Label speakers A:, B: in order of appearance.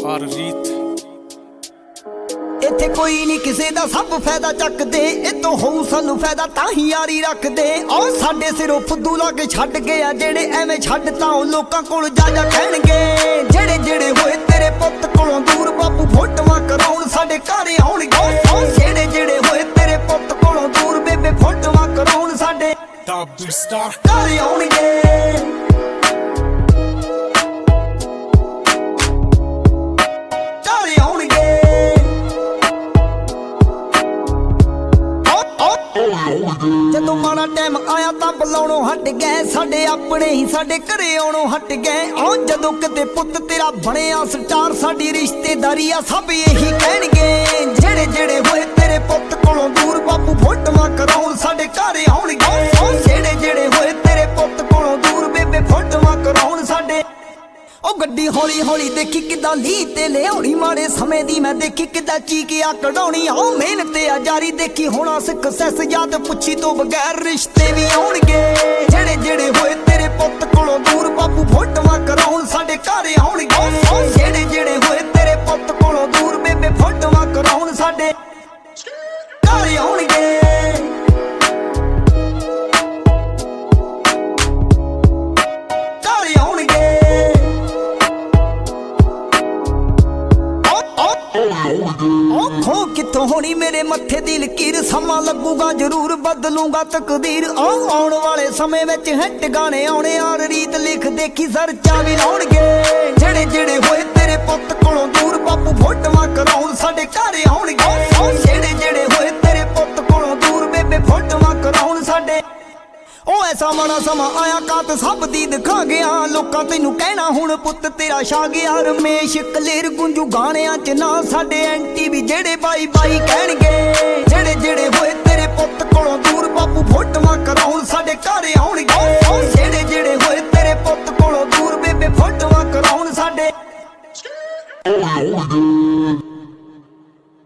A: ਹਰ ਰੀਤ।
B: ਇੱਥੇ ਕੋਈ ਨਹੀਂ ਕਿਸੇ ਦਾ ਸਭ ਫਾਇਦਾ ਚੱਕਦੇ। ਇਹ ਤੋਂ ਹੋਊ ਸਾਨੂੰ ਫਾਇਦਾ ਤਾਂ ਹੀ ਯਾਰੀ ਰੱਖਦੇ। ਆ ਸਾਡੇ ਸਿਰੋਂ ਫੁੱਦੂ ਲਾ ਕੇ ਛੱਡ ਗਏ ਆ ਜਿਹੜੇ ਐਵੇਂ ਛੱਡ ਤਾਂ ਉਹ ਲੋਕਾਂ ਕੋਲ ਜਾ ਜਾ ਕਹਿਣਗੇ। ਜਿਹੜੇ ਜਿਹੜੇ ਹੋਏ ਤੇਰੇ ਪੁੱਤ ਕੋਲੋਂ ਦੂਰ ਬਾਪੂ ਫੋਟੋਆਂ ਕਰਾਉਣ ਸਾਡੇ ਘਰ ਆਉਣਗੇ। ਉਹ ਜਿਹੜੇ ਜਿਹੜੇ ਹੋਏ ਤੇਰੇ ਪੁੱਤ ਕੋਲੋਂ ਦੂਰ ਬੇਬੇ ਫੋਟੋਆਂ ਕਰਾਉਣ ਸਾਡੇ
A: ਟਾਪ ਸਟਾਰ।
B: ਘਰ ਆਉਣਗੇ। ਜਦੋਂ ਮਾੜਾ ਟਾਈਮ ਆਇਆ ਤਾਂ ਬੁਲਾਉਣੋਂ ਹਟ ਗਏ। ਸਾਡੇ ਆਪਣੇ ਹੀ, ਸਾਡੇ ਘਰੇ ਆਉਣੋਂ ਹਟ ਗਏ। ਓ ਜਦੋਂ ਕਿਤੇ ਪੁੱਤ ਤੇਰਾ ਬਣਿਆ, ਸਟਾਰ ਸਾਡੀ ਰਿਸ਼ਤੇਦਾਰੀ ਆ, ਸਭ ਇਹੀ ਕਹਿਣਗੇ। ਜਿਹੜੇ ਜਿਹੜੇ ਹੋਏ ਤੇਰੇ ਪੁੱਤ ਕੋਲੋਂ ਦੂਰ, ਬਾਪੂ ਫੋਟੋਆਂ ਕਰਾਉਣ ਸਾਡੇ ਘਰ ਗੱਡੀ ਹੌਲੀ ਹੌਲੀ ਦੇਖੀ ਕਿਦਾਂ ਲੀ ਤੇ ਲਿਆਉਣੀ। ਮਾੜੇ ਸਮੇਂ ਦੀ ਮੈਂ ਦੇਖੀ ਕਿਦਾਂ ਚੀਕਿਆ ਕਢਾਉਣੀ ਆ। ਮਿਹਨਤ ਆ ਜਾਰੀ ਦੇਖੀ ਹੋਣਾ ਸਕਸੈਸ ਯਾਦ ਪੁੱਛੀ ਤੋਂ ਬਗੈਰ ਰਿਸ਼ਤੇ ਵੀ ਆਉਣਗੇ। ਜਿਹੜੇ ਜਿਹੜੇ ਹੋਏ ਤੇਰੇ ਪੁੱਤ ਕੋਲੋਂ ਦੂਰ ਬਾਪੂ ਫੋਟੋਆਂ ਕਰਾਉਣ ਸਾਡੇ ਘਰ ਆਉਣਗੇ। ਜਿਹੜੇ ਜਿਹੜੇ ਹੋਏ ਤੇਰੇ ਪੁੱਤ ਕੋਲੋਂ ਦੂਰ ਬੇਬੇ ਫੋਟੋਆਂ ਕਰਾਉਣ ਸਾਡੇ ਘਰ ਆਉਣਗੇ। ਉਹ ਕਿੱਥੋਂ ਹੋਣੀ ਮੇਰੇ ਮੱਥੇ ਦੀ ਲਕੀਰ? ਸਮਾਂ ਲੱਗੂਗਾ, ਜ਼ਰੂਰ ਬਦਲੂਗਾ ਤਕਦੀਰ। ਆਉ ਆਉਣ ਵਾਲੇ ਸਮੇਂ ਵਿੱਚ ਹਿੱਟ ਗਾਣੇ ਆਉਣੇ ਆਰ ਰੀਤ ਲਿਖ ਦੇਖੀ ਸਰਚਾ ਵੀ ਲਾਉਣਗੇ। ਜਿਹੜੇ ਜਿਹੜੇ ਹੋਏ ਤੇਰੇ ਪੁੱਤ ਕੋਲੋਂ ਦੂਰ, ਬਾਪੂ ਫੋਟੋਆਂ ਕਰਾਉਣ, ਸਾਡੇ ਘਰ ਆਉਣਗੇ। ਜਿਹੜੇ ਜਿਹੜੇ ਹੋਏ ਤੇਰੇ ਪੁੱਤ ਕੋਲੋਂ ਦੂਰ, ਬੇਬੇ ਫੋਟੋਆਂ ਕਰਾਉਣ, ਸਾਡੇ ਉਹ ਐਸਾ ਮਾੜਾ ਸਮਾਂ ਆਇਆ ਕਾਤ ਸਭ ਦੀ ਦਿਖਾ ਗਿਆ ਲੋਕਾਂ ਤੈਨੂੰ ਕਹਿਣਾ ਹੁਣ ਪੁੱਤ ਤੇਰਾ ਛਾ ਗਿਆ ਰਮੇਸ਼ ਕਲੇਰ ਗੁੰਜੂ ਗਾਣਿਆਂ ਚ ਨਾ ਸਾਡੇ ਐਂਟੀ ਵੀ ਜਿਹੜੇ ਬਾਈ ਬਾਈ ਕਹਿਣਗੇ। ਜਿਹੜੇ ਜਿਹੜੇ ਹੋਏ ਤੇਰੇ ਪੁੱਤ ਕੋਲੋਂ ਦੂਰ ਬਾਪੂ ਫੋਟੋਆਂ ਕਰਾਉਣ ਸਾਡੇ ਘਰ ਆਉਣਗੇ। ਜਿਹੜੇ ਜਿਹੜੇ ਹੋਏ ਤੇਰੇ ਪੁੱਤ ਕੋਲੋਂ ਦੂਰ ਬੇਬੇ ਫੋਟੋਆਂ ਕਰਾਉਣ ਸਾਡੇ